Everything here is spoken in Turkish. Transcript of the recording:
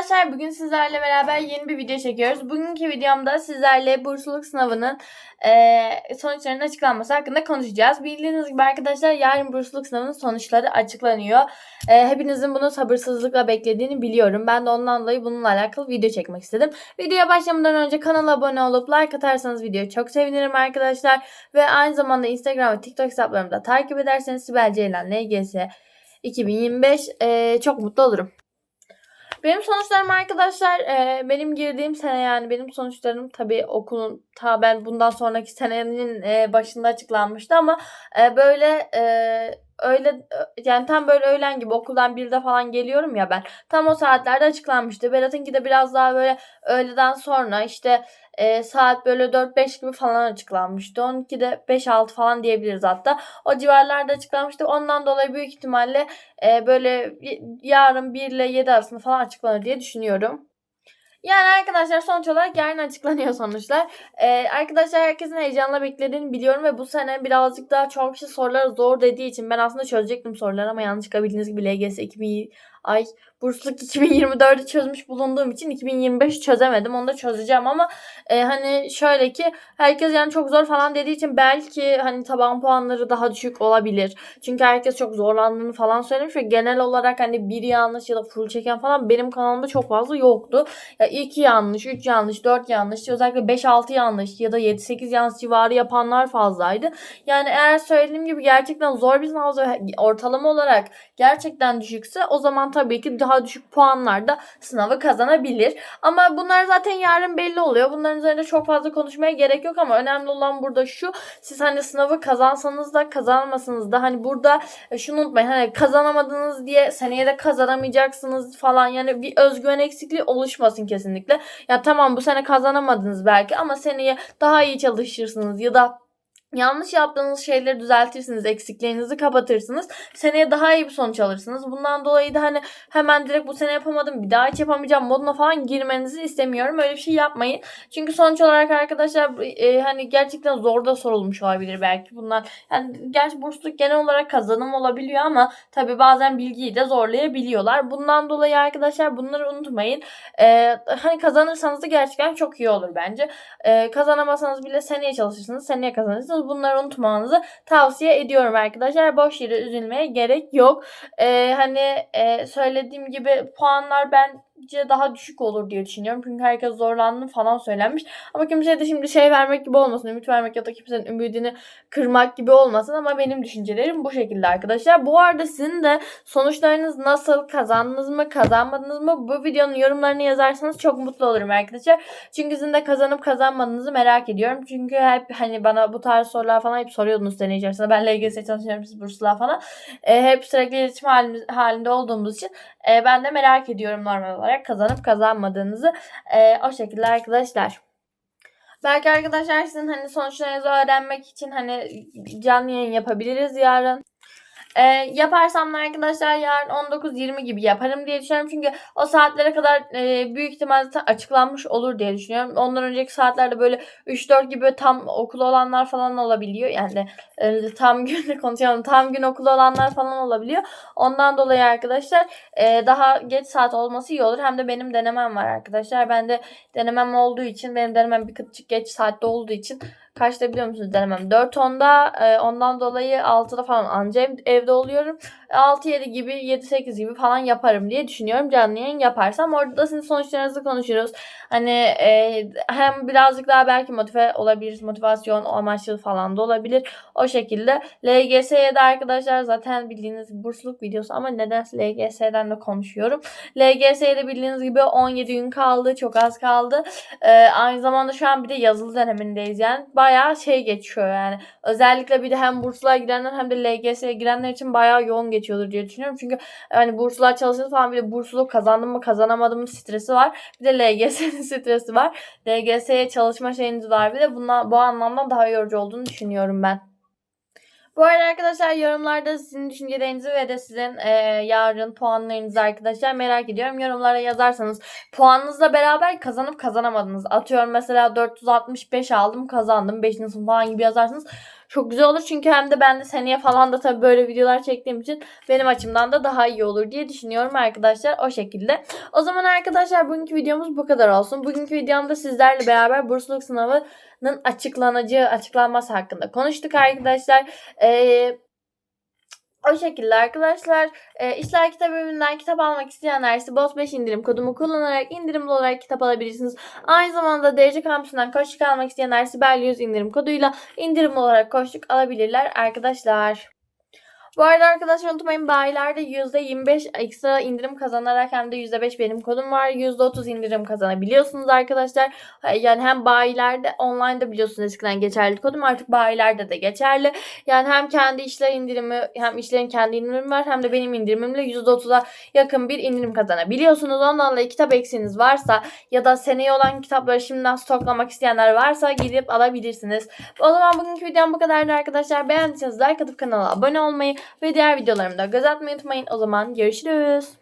arkadaşlar bugün sizlerle beraber yeni bir video çekiyoruz. Bugünkü videomda sizlerle bursluluk sınavının eee, sonuçlarının açıklanması hakkında konuşacağız. Bildiğiniz gibi arkadaşlar yarın bursluluk sınavının sonuçları açıklanıyor. Eee, hepinizin bunu sabırsızlıkla beklediğini biliyorum. Ben de ondan dolayı bununla alakalı video çekmek istedim. Videoya başlamadan önce kanala abone olup like atarsanız videoyu çok sevinirim arkadaşlar. Ve aynı zamanda Instagram ve TikTok hesaplarımı da takip ederseniz Sibel Ceylan LGS 2025 eee, çok mutlu olurum. Benim sonuçlarım arkadaşlar e, benim girdiğim sene yani benim sonuçlarım tabii okulun ta ben bundan sonraki senenin e, başında açıklanmıştı ama e, böyle e, öyle yani tam böyle öğlen gibi okuldan birde falan geliyorum ya ben tam o saatlerde açıklanmıştı. Berat'ınki de biraz daha böyle öğleden sonra işte e, saat böyle 4-5 gibi falan açıklanmıştı. 12'de 5-6 falan diyebiliriz hatta. O civarlarda açıklanmıştı. Ondan dolayı büyük ihtimalle e, böyle yarın 1 ile 7 arasında falan açıklanır diye düşünüyorum. Yani arkadaşlar sonuç olarak yarın açıklanıyor sonuçlar. Ee, arkadaşlar herkesin heyecanla beklediğini biliyorum ve bu sene birazcık daha çok kişi soruları zor dediği için ben aslında çözecektim soruları ama yanlışlıkla bildiğiniz gibi LGS 2000 ay bursluluk 2024'ü çözmüş bulunduğum için 2025 çözemedim. Onu da çözeceğim ama e, hani şöyle ki herkes yani çok zor falan dediği için belki hani taban puanları daha düşük olabilir. Çünkü herkes çok zorlandığını falan söylemiş ve genel olarak hani bir yanlış ya da full çeken falan benim kanalımda çok fazla yoktu. Ya 2 yanlış, 3 yanlış, 4 yanlış, özellikle 5-6 yanlış ya da 7-8 yanlış civarı yapanlar fazlaydı. Yani eğer söylediğim gibi gerçekten zor bir sınav ortalama olarak gerçekten düşükse o zaman tabii ki daha düşük puanlarda sınavı kazanabilir. Ama bunlar zaten yarın belli oluyor. Bunların üzerinde çok fazla konuşmaya gerek yok ama önemli olan burada şu. Siz hani sınavı kazansanız da kazanmasanız da hani burada e, şunu unutmayın. Hani kazanamadınız diye seneye de kazanamayacaksınız falan. Yani bir özgüven eksikliği oluşmasın kesinlikle. Ya tamam bu sene kazanamadınız belki ama seneye daha iyi çalışırsınız ya da Yanlış yaptığınız şeyleri düzeltirsiniz, eksiklerinizi kapatırsınız. Seneye daha iyi bir sonuç alırsınız. Bundan dolayı da hani hemen direkt bu sene yapamadım, bir daha hiç yapamayacağım moduna falan girmenizi istemiyorum. Öyle bir şey yapmayın. Çünkü sonuç olarak arkadaşlar e, hani gerçekten zor da sorulmuş olabilir belki bunlar. Yani gerçi bursluluk genel olarak kazanım olabiliyor ama tabii bazen bilgiyi de zorlayabiliyorlar. Bundan dolayı arkadaşlar bunları unutmayın. E, hani kazanırsanız da gerçekten çok iyi olur bence. E, kazanamasanız bile seneye çalışırsınız, seneye kazanırsınız. Bunları unutmamanızı tavsiye ediyorum arkadaşlar. Boş yere üzülmeye gerek yok. Ee, hani e, söylediğim gibi puanlar bence daha düşük olur diye düşünüyorum. Çünkü herkes zorlandı falan söylenmiş. Ama kimseye de şimdi şey vermek gibi olmasın. Ümit vermek ya da kimsenin ümidini kırmak gibi olmasın. Ama benim düşüncelerim bu şekilde arkadaşlar. Bu arada sizin de sonuçlarınız nasıl? Kazandınız mı? Kazanmadınız mı? Bu videonun yorumlarını yazarsanız çok mutlu olurum arkadaşlar. Çünkü sizin de kazanıp kazanmadığınızı merak ediyorum. Çünkü hep hani bana bu tarz sorular falan hep soruyordunuz sene içerisinde. Ben LGS çalışıyorum siz burslular falan. E, hep sürekli iletişim halimiz, halinde olduğumuz için e, ben de merak ediyorum normal olarak kazanıp kazanmadığınızı. E, o şekilde arkadaşlar. Belki arkadaşlar sizin hani sonuçlarınızı öğrenmek için hani canlı yayın yapabiliriz yarın. Ee, yaparsam da arkadaşlar yarın 19-20 gibi yaparım diye düşünüyorum. Çünkü o saatlere kadar e, büyük ihtimalle açıklanmış olur diye düşünüyorum. Ondan önceki saatlerde böyle 3-4 gibi tam okulu olanlar falan olabiliyor. Yani e, tam gün konuşalım tam gün okulu olanlar falan olabiliyor. Ondan dolayı arkadaşlar e, daha geç saat olması iyi olur. Hem de benim denemem var arkadaşlar. Ben de denemem olduğu için benim denemem bir kıtçık geç saatte olduğu için kaçta biliyor musunuz denemem? 4.10'da e, ondan dolayı 6'da falan anca ev- evde oluyorum. 6-7 gibi 7-8 gibi falan yaparım diye düşünüyorum. Canlı yayın yaparsam orada da sizin sonuçlarınızı konuşuruz. Hani e, hem birazcık daha belki motive olabiliriz. Motivasyon amaçlı falan da olabilir. O şekilde LGS'ye de arkadaşlar zaten bildiğiniz bursluluk videosu ama nedense LGS'den de konuşuyorum. LGS'ye de bildiğiniz gibi 17 gün kaldı. Çok az kaldı. Ee, aynı zamanda şu an bir de yazılı dönemindeyiz yani. Bayağı şey geçiyor yani. Özellikle bir de hem bursluğa girenler hem de LGS'ye girenler için bayağı yoğun geçiyordur diye düşünüyorum. Çünkü hani bursluğa çalışırsa falan bir de bursluluk kazandım mı kazanamadım mı stresi var. Bir de LGS'nin stresi var. LGS'ye çalışma şeyiniz var. Bir de bundan, bu anlamda daha yorucu olduğunu düşünüyorum ben. Bu arada arkadaşlar yorumlarda sizin düşüncelerinizi ve de sizin e, yarın puanlarınızı arkadaşlar merak ediyorum. Yorumlara yazarsanız puanınızla beraber kazanıp kazanamadınız. Atıyorum mesela 465 aldım kazandım 5. sınıf falan gibi yazarsanız çok güzel olur. Çünkü hem de ben de seneye falan da tabii böyle videolar çektiğim için benim açımdan da daha iyi olur diye düşünüyorum arkadaşlar. O şekilde. O zaman arkadaşlar bugünkü videomuz bu kadar olsun. Bugünkü videomda sizlerle beraber bursluluk sınavının açıklanacağı, açıklanması hakkında konuştuk arkadaşlar. Ee, o şekilde arkadaşlar e, İşler Kitap Evi'nden kitap almak isteyenler ise BOS 5 indirim kodumu kullanarak indirimli olarak kitap alabilirsiniz. Aynı zamanda Derece Kampüsü'nden koşluk almak isteyenler Sibel 100 indirim koduyla indirimli olarak koşluk alabilirler arkadaşlar. Bu arada arkadaşlar unutmayın bayilerde %25 ekstra indirim kazanarak hem de %5 benim kodum var. %30 indirim kazanabiliyorsunuz arkadaşlar. Yani hem bayilerde online'da biliyorsunuz eskiden geçerli kodum artık bayilerde de geçerli. Yani hem kendi işler indirimi hem işlerin kendi indirimi var hem de benim indirimimle %30'a yakın bir indirim kazanabiliyorsunuz. Ondan dolayı kitap eksiğiniz varsa ya da seneye olan kitapları şimdiden stoklamak isteyenler varsa gidip alabilirsiniz. O zaman bugünkü videom bu kadardı arkadaşlar. Beğendiyseniz like atıp kanala abone olmayı ve diğer videolarımda göz atmayı unutmayın. O zaman görüşürüz.